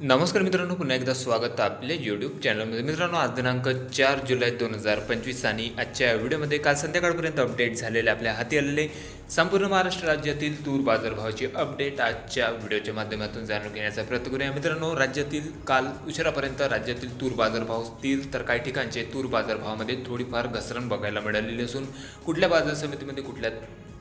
नमस्कार मित्रांनो पुन्हा एकदा स्वागत आपले आपल्या यूट्यूब चॅनलमध्ये मित्रांनो आज दिनांक चार जुलै दोन हजार पंचवीस आणि आजच्या व्हिडिओमध्ये काल संध्याकाळपर्यंत अपडेट झालेले आपल्या हाती आलेले संपूर्ण महाराष्ट्र राज्यातील तूर बाजारभावाची अपडेट आजच्या व्हिडिओच्या माध्यमातून जाणून घेण्याचा प्रयत्न करूया. मित्रांनो राज्यातील काल उशिरापर्यंत राज्यातील तूर बाजारभाव स्थिर तर काही ठिकाणचे तूर बाजारभावामध्ये थोडीफार घसरण बघायला मिळालेली असून कुठल्या बाजार समितीमध्ये कुठल्या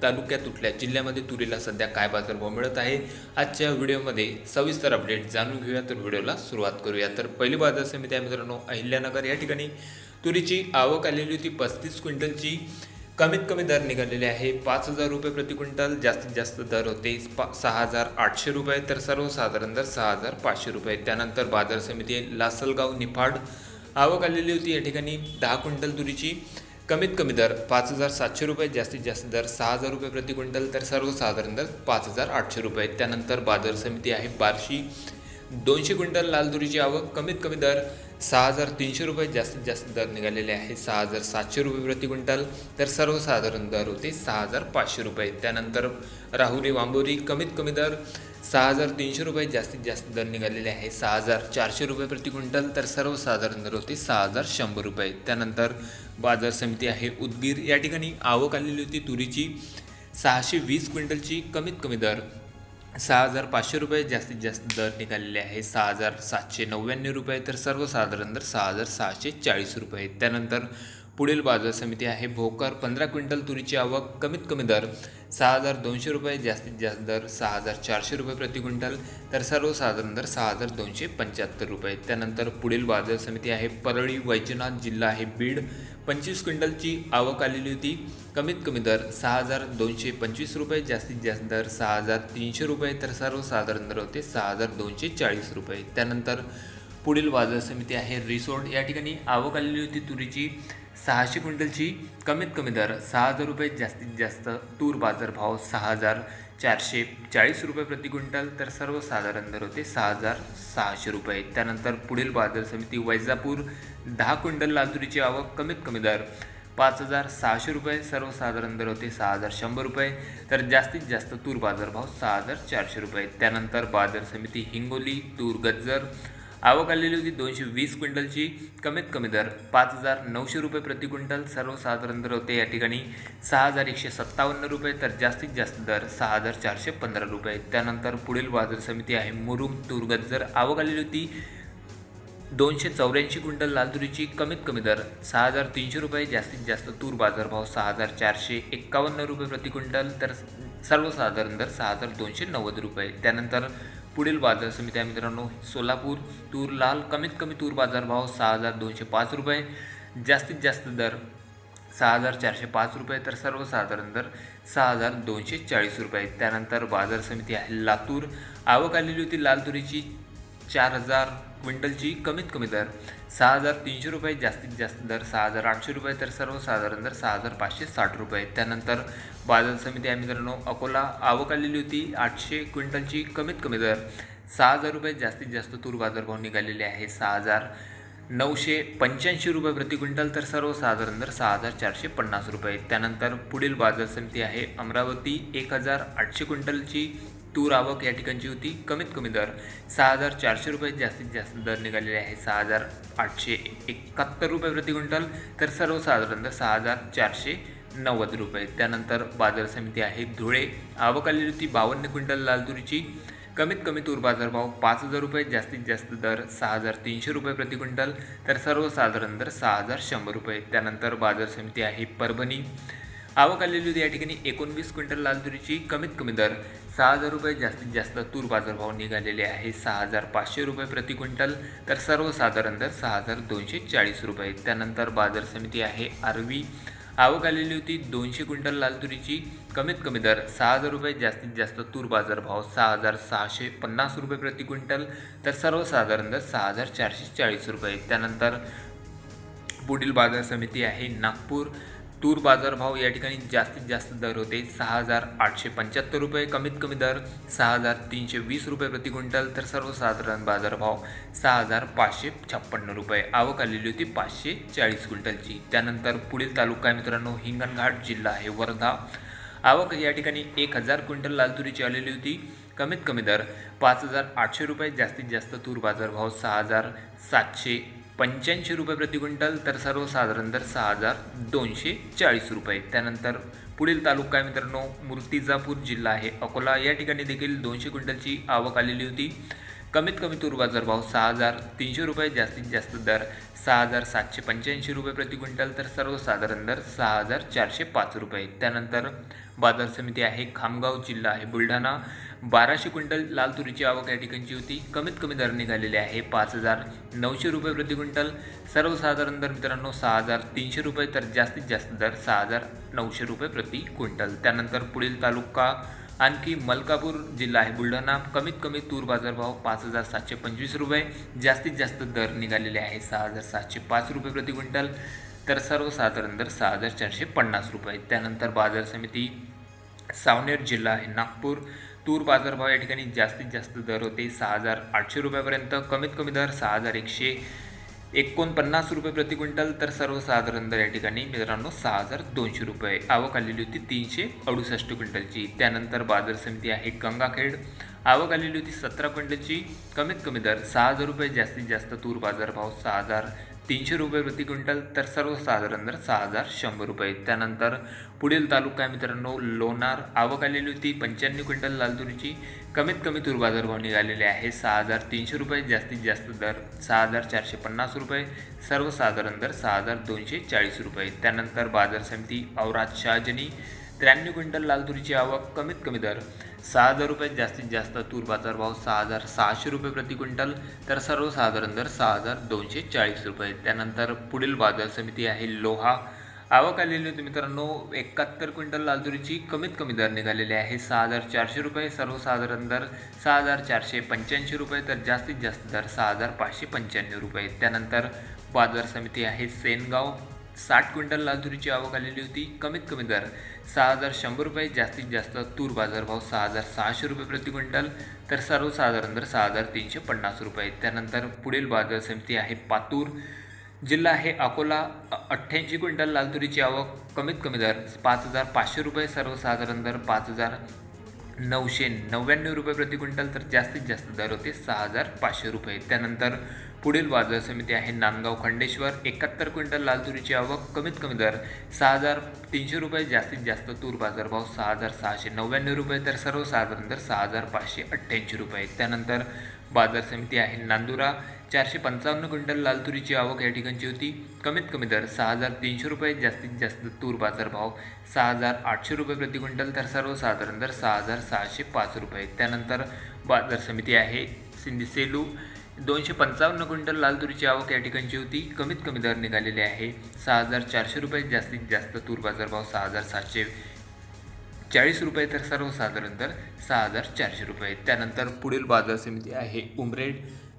तालुक्यात कुठल्या जिल्ह्यामध्ये तुरीला सध्या काय बाजारभाव मिळत आहे आजच्या व्हिडिओमध्ये सविस्तर अपडेट जाणून घेऊया. तर व्हिडिओला सुरुवात करूया. तर पहिली बाजार समिती आहे मित्रांनो अहिल्यानगर. या ठिकाणी तुरीची आवक आलेली होती पस्तीस क्विंटलची. कमीत कमी दर निघालेले आहे. पाच हजार रुपये प्रति क्विंटल जास्तीत जास्त दर होते पा सहा हजार आठशे रुपये तर सर्वसाधारण दर सहा हजार पाचशे रुपये. त्यानंतर बाजार समिती लासलगाव निफाड. आवक आलेली होती या ठिकाणी दहा क्विंटल तुरीची. कमीत कमी दर पाच हजार सातशे रुपये जास्तीत जास्त दर सहा हजार रुपये प्रति क्विंटल तर सर्वसाधारण दर पाच हजार आठशे रुपये. त्यानंतर बाजार समिती आहे बार्शी. दोनशे क्विंटल लाल तुरीची आवक कमीत कमी दर सहा हजार तीनशे रुपये जास्तीत जास्त दर निघालेले आहे. सहा हजार सातशे रुपये प्रति क्विंटल. तर सर्वसाधारण दर होते सहा हजार पाचशे रुपये. त्यानंतर राहुरी वांबोरी कमीत कमी दर सहा हजार तीनशे रुपये जास्तीत जास्त दर निघालेले आहे. सहा हजार चारशे रुपये प्रति क्विंटल. तर सर्वसाधारण दर होते सहा हजार शंभर रुपये. त्यानंतर बाजार समिती आहे उदगीर. या ठिकाणी आवक आलेली होती. तुरीची सहाशे वीस क्विंटलची कमीत कमी दर सहा हजार पाचशे रुपये जास्तीत जास्त दर निघालेले आहे. सहा हजार सातशे नव्याण्णव रुपये तर सर्वसाधारण दर सहा हजार सहाशे चाळीस रुपये. त्यानंतर पुढील बाजार समिती आहे. भोकर पंधरा क्विंटल तुरीची आवक कमीत कमी दर सहा हजार दोनशे रुपये जास्तीत जास्त दर सहा हजार चारशे रुपये प्रति क्विंटल तर सर्वसाधारण दर सहा हजार दोनशे पंच्याहत्तर रुपये. त्यानंतर पुढील बाजार समिती आहे परळी वैजनाथ जिल्हा आहे बीड. पंचवीस क्विंटलची आवक आलेली होती. कमीत कमी दर सहा हजार दोनशे पंचवीस रुपये जास्तीत जास्त दर सहा हजार तीनशे रुपये तर सर्वसाधारण दर होते सहा हजार दोनशे चाळीस रुपये. त्यानंतर पुढील बाजार समिती आहे रिसोर्ट. या ठिकाणी आवक आलेली होती तुरीची. सहाशे क्विंटलची कमीत कमी दर सहा हजार रुपये जास्तीत जास्त तूर बाजारभाव सहा हजार चारशे चाळीस रुपये प्रति क्विंटल तर सर्वसाधारण दर होते सहा हजार सहाशे रुपये. त्यानंतर पुढील बाजार समिती वैजापूर दहा क्विंटल लातुरीची आवक कमीत कमी दर पाच हजार सहाशे रुपये सर्वसाधारण दर होते सहा हजार शंभर रुपये तर जास्तीत जास्त तूर बाजारभाव सहा हजार चारशे रुपये. त्यानंतर बाजार समिती हिंगोली तूर गज्जर आवक आलेली होती दोनशे वीस क्विंटलची. कमीत कमी दर पाच हजार नऊशे रुपये प्रति क्विंटल. सर्वसाधारण दर होते या ठिकाणी सहा हजार एकशे सत्तावन्न रुपये तर जास्तीत जास्त दर सहा हजार चारशे पंधरा रुपये. त्यानंतर पुढील बाजार समिती आहे मुरुम तुरगत जर आवक आलेली होती दोनशे चौऱ्याऐंशी क्विंटल लाल तुरीची कमीत कमी दर सहा हजार तीनशे रुपये जास्तीत जास्त तूर बाजारभाव सहा हजार चारशे एक्कावन्न रुपये प्रति क्विंटल तर सर्वसाधारण दर सहा हजार दोनशे नव्वद रुपये. त्यानंतर पुढील बाजार समिती मित्रांनो. सोलापूर तूर लाल कमीत कमी तूर बाजारभाव सहा हजार दोनशे पाच रुपये. जास्तीत जास्त दर सहा हजार चारशे पाच रुपये तर सर्वसाधारण दर सहा हजार दोनशे चाळीस रुपये. त्यानंतर बाजार समिती आहे लातूर. आवक आलेली होती लाल तुरीची चार हजार क्विंटलची कमीत कमी दर सहा हजार तीनशे रुपये जास्तीत जास्त दर सहा हजार आठशे रुपये तर सर्वसाधारण दर सहा हजार पाचशे साठ रुपये. त्यानंतर बाजार समिती आहे मित्रांनो अकोला आवक आलेली होती आठशे क्विंटलची कमीत कमी दर सहा हजार रुपये जास्तीत जास्त तूर बाजारभाव निघालेले आहे. सहा हजार नऊशे पंच्याऐंशी रुपये प्रति क्विंटल तर सर्वसाधारण दर सहा हजार चारशे पन्नास रुपये. त्यानंतर पुढील बाजार समिती आहे अमरावती एक हजार आठशे क्विंटलची तूर आवक या ठिकाणची होती. कमीत कमी दर सहा हजार चारशे रुपये जास्तीत जास्त दर निघालेले आहे. सहा हजार आठशे एकाहत्तर रुपये प्रति क्विंटल. तर सर्वसाधारण दर सहा हजार चारशे नव्वद रुपये. त्यानंतर बाजार समिती आहे. धुळे. आवक आलेली होती बावन्न क्विंटल लाल तुरीची. कमीत कमी तूर बाजारभाव पाच हजार रुपये. जास्तीत जास्त दर सहा हजार तीनशे रुपये प्रति क्विंटल. तर सर्वसाधारण दर सहा हजार शंभर रुपये. त्यानंतर बाजार समिती आहे परभणी. आवक आलेली होती या ठिकाणी. एकोणवीस क्विंटल लाल तुरीची कमीत कमी दर सहा हजार रुपये जास्तीत जास्त तूर बाजारभाव निघालेले आहे. सहा हजार पाचशे रुपये प्रति क्विंटल तर सर्वसाधारण दर सहा हजार दोनशे चाळीस रुपये. त्यानंतर बाजार समिती आहे आरवी. आवक आलेली होती दोनशे क्विंटल लाल तुरीची कमीत कमी दर सहा हजार रुपये जास्तीत जास्त तूर बाजारभाव सहा हजार सहाशे पन्नास रुपये प्रति क्विंटल तर सर्वसाधारण दर सहा हजार चारशे चाळीस रुपये. त्यानंतर पुढील बाजार समिती आहे नागपूर. तूर बाजारभाव या ठिकाणी जास्तीत जास्त दर होते. सहा हजार आठशे पंच्याहत्तर रुपये कमीत कमी दर सहा हजार तीनशे वीस रुपये प्रति क्विंटल तर सर्वसाधारण बाजारभाव सहा हजार पाचशे छप्पन्न रुपये. आवक आलेली होती पाचशे चाळीस क्विंटलची. त्यानंतर पुढील तालुका आहे मित्रांनो हिंगणघाट जिल्हा आहे वर्धा. आवक या ठिकाणी एक हजार क्विंटल लाल तुरीची आलेली होती कमीत कमी दर पाच हजार आठशे रुपये. जास्तीत जास्त तूर बाजारभाव सहा हजार सातशे पंच्याऐंशी रुपये प्रति क्विंटल तर सर्वसाधारण दर सहा हजार दोनशे चाळीस रुपये. त्यानंतर पुढील तालुका आहे मित्रांनो मूर्तिजापूर जिल्हा आहे. अकोला या ठिकाणी देखील दोनशे क्विंटलची आवक आलेली होती. कमीत कमी तूर बाजारभाव सहा हजार तीनशे रुपये जास्तीत जास्त दर सहा हजार सातशे पंच्याऐंशी रुपये प्रति क्विंटल तर सर्वसाधारण दर सहा हजार चारशे पाच रुपये. त्यानंतर बाजार समिती आहे खामगाव जिल्हा आहे बुलढाणा. बाराशे क्विंटल लाल तुरीची आवक या ठिकाणची होती. कमीत कमी दर निघालेले आहे पाच हजार नऊशे रुपये प्रति क्विंटल. सर्वसाधारण दर मित्रांनो सहा हजार तीनशे रुपये तर जास्तीत जास्त दर सहा हजार नऊशे रुपये प्रति क्विंटल. त्यानंतर पुढील तालुका आणखी मलकापूर जिल्हा आहे. बुलढाणा कमीत कमी तूर बाजारभाव पाच हजार सातशे पंचवीस रुपये. जास्तीत जास्त दर निघालेले आहे सहा हजार सातशे पाच रुपये प्रति क्विंटल. तर सर्वसाधारण दर सहा हजार चारशे पन्नास रुपये. त्यानंतर बाजार समिती सावनेर जिल्हा आहे. नागपूर तूर बाजारभाव या ठिकाणी जास्तीत जास्त दर होते सहा हजार आठशे रुपयापर्यंत. कमीत कमी दर सहा हजार एकशे एकोणपन्नास रुपये प्रति क्विंटल तर सर्वसाधारण दर या ठिकाणी मित्रांनो सहा हजार दोनशे रुपये. आवक आलेली होती तीनशे अडुसष्ट क्विंटलची. त्यानंतर बाजार समिती आहे गंगाखेड. आवक आलेली होती सतरा क्विंटलची. कमीत कमी दर सहा हजार रुपये. जास्तीत जास्त तूर बाजारभाव सहा हजार तीनशे रुपये प्रति क्विंटल तर सर्वसाधारण दर सहा हजार शंभर रुपये. त्यानंतर पुढील तालुका आहे मित्रांनो लोणार. आवक आलेली होती पंच्याण्णव क्विंटल लाल तुरीची. कमीत कमी तूर बाजारभाव निघालेले आहे सहा हजार तीनशे रुपये जास्तीत जास्त दर सहा हजार चारशे पन्नास रुपये. सर्वसाधारण दर सहा हजार दोनशे चाळीस रुपये. त्यानंतर बाजार समिती औराद शहाजनी. त्र्याण्णव क्विंटल लाल तुरीची आवक कमीत कमी दर सहा हजार रुपये जास्तीत जास्त तूर बाजारभाव सहा हजार सहाशे रुपये प्रति क्विंटल तर सर्वसाधारण दर सहा हजार दोनशे चाळीस रुपये. त्यानंतर पुढील बाजार समिती आहे लोहा. आवक आलेली होती मित्रांनो एकाहत्तर क्विंटल लालतुरीची कमीत कमी दर निघालेले आहे. सहा हजार चारशे रुपये सर्वसाधारण दर सहा हजार चारशे पंच्याऐंशी रुपये तर जास्तीत जास्त दर सहा हजार पाचशे पंच्याण्णव रुपये. त्यानंतर बाजार समिती आहे सेनगाव. साठ क्विंटल लाल तुरीची आवक आलेली होती. कमीत कमी दर सहा हजार शंभर रुपये जास्तीत जास्त तूर बाजारभाव सहा हजार सहाशे रुपये प्रति क्विंटल तर सर्वसाधारण दर सहा हजार तीनशे पन्नास रुपये. त्यानंतर पुढील बाजार समिती आहे पातूर. जिल्हा आहे अकोला. अठ्ठ्याऐंशी क्विंटल लाल तुरीची आवक कमीत कमी दर पाच हजार पाचशे रुपये सर्वसाधारण दर पाच हजार नऊशे नव्याण्णव रुपये प्रति क्विंटल तर जास्तीत जास्त दर होते सहा हजार पाचशे रुपये. त्यानंतर पुढील बाजार समिती आहे नांदगाव खंडेश्वर. एकाहत्तर क्विंटल लाल तुरीची आवक कमीत कमी दर सहा हजार तीनशे रुपये जास्तीत जास्त तूर बाजारभाव सहा हजार सहाशे नव्याण्णव रुपये तर सर्वसाधारण दर सहा हजार पाचशे अठ्ठ्याऐंशी रुपये. त्यानंतर बाजार समिती आहे. नांदुरा चारशे पंचावन्न क्विंटल लाल तुरीची आवक या ठिकाणची होती. कमीत कमी दर सहा हजार तीनशे रुपये जास्तीत जास्त तूर बाजारभाव सहा हजार आठशे रुपये प्रति क्विंटल तर सर्वसाधारण दर सहा हजार सहाशे पाच रुपये. त्यानंतर बाजार समिती आहे. सिंधी सेलू दोनशे पंचावन्न क्विंटल लाल तुरीची आवक या ठिकाणची होती. कमीत कमी दर निघालेले आहे. सहा हजार चारशे रुपये जास्तीत जास्त तूर बाजारभाव सहा हजार सातशे चाळीस रुपये तर सर्वसाधारण तर सहा हजार चारशे रुपये. त्यानंतर पुढील बाजार समिती आहे उमरेड.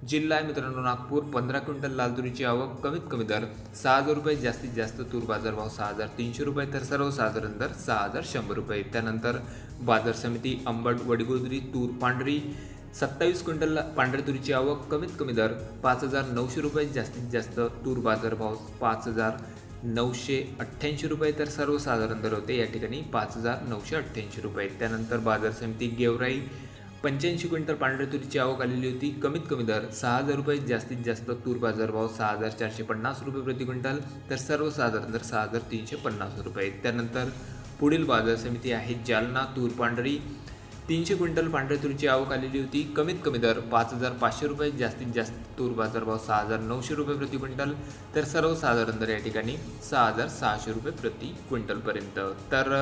जिल्हा आहे मित्रांनो नागपूर. पंधरा क्विंटल लाल तुरीची आवक कमीत कमी दर सहा हजार रुपये. जास्तीत जास्त तूर बाजारभाव सहा हजार तीनशे रुपये तर सर्वसाधारण दर सहा हजार शंभर रुपये. त्यानंतर बाजार समिती अंबड वडगोदरी तूर पांढरी. सत्तावीस क्विंटल पांढऱ्या तुरीची आवक कमीत कमी दर पाच हजार नऊशे रुपये. जास्तीत जास्त तूर बाजारभाव पाच हजार नऊशे अठ्ठ्याऐंशी रुपये तर सर्वसाधारण दर होते. या ठिकाणी पाच हजार नऊशे अठ्ठ्याऐंशी रुपये त्यानंतर बाजार समिती गेवराई पंच्याऐंशी क्विंटल पांढऱ्या तुरीची आवक आलेली होती. कमीत कमी दर सहा हजार रुपये जास्तीत जास्त तूर बाजारभाव सहा हजार चारशे पन्नास रुपये प्रति क्विंटल तर सर्वसाधारण दर सहा हजार तीनशे पन्नास रुपये त्यानंतर पुढील बाजार समिती आहे जालना तूर पांढरी तीनशे क्विंटल पांढऱ्या तुरीची आवक आलेली होती. कमीत कमी दर पाच हजार पाचशे रुपये जास्तीत जास्त तूर बाजारभाव सहा हजार नऊशे रुपये प्रति क्विंटल तर सर्वसाधारण दर या ठिकाणी सहा हजार सहाशे रुपये प्रति क्विंटलपर्यंत. तर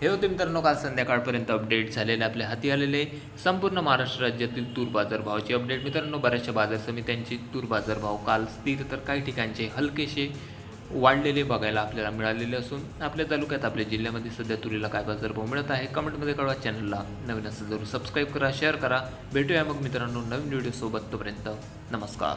हे होते मित्रांनो काल संध्याकाळपर्यंत अपडेट झालेले आपल्या हाती आलेले संपूर्ण महाराष्ट्र राज्यातील तूर बाजारभावाची अपडेट मित्रांनो बऱ्याचशा बाजार समित्यांचे तूर बाजारभाव काल स्थिर तर काही ठिकाणचे हलकेसे वाढलेले बघायला आपल्याला मिळालेले असून आपल्या तालुक्यात आपल्या जिल्ह्यामध्ये सध्या तुरीला काय बाजारभाव मिळत आहे कमेंटमध्ये कळवा. चॅनलला नवीन असं जरूर सबस्क्राईब करा शेअर करा. भेटूया मग मित्रांनो नवीन व्हिडिओसोबत तोपर्यंत नमस्कार.